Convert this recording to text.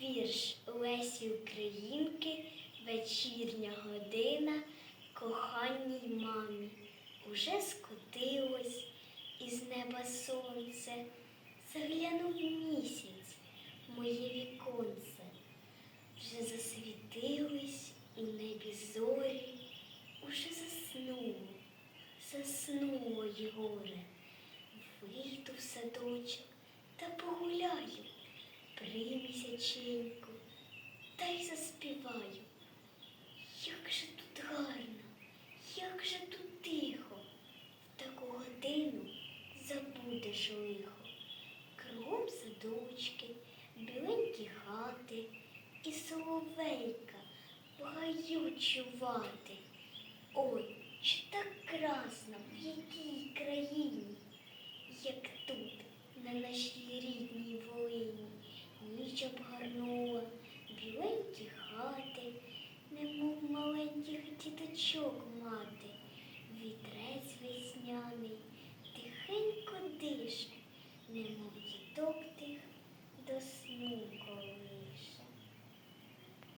Вірш Лесі Українки, вечірня година, коханій мамі. Уже скотилось із неба сонце, заглянув місяць моє віконце. Вже засвітились у небі зорі, уже заснуло, заснуло й горе. Вийду в садочок та погуляю місяченьку та й заспіваю. Як же тут гарно, як же тут тихо, в таку годину забудеш лихо. Кругом садочки, біленькі хати і соловейка в чувати. Ой, чи так красно в якій країні, як тут, на нашій немов маленьких діточок мати, вітрець весняний, тихенько дише, немов діток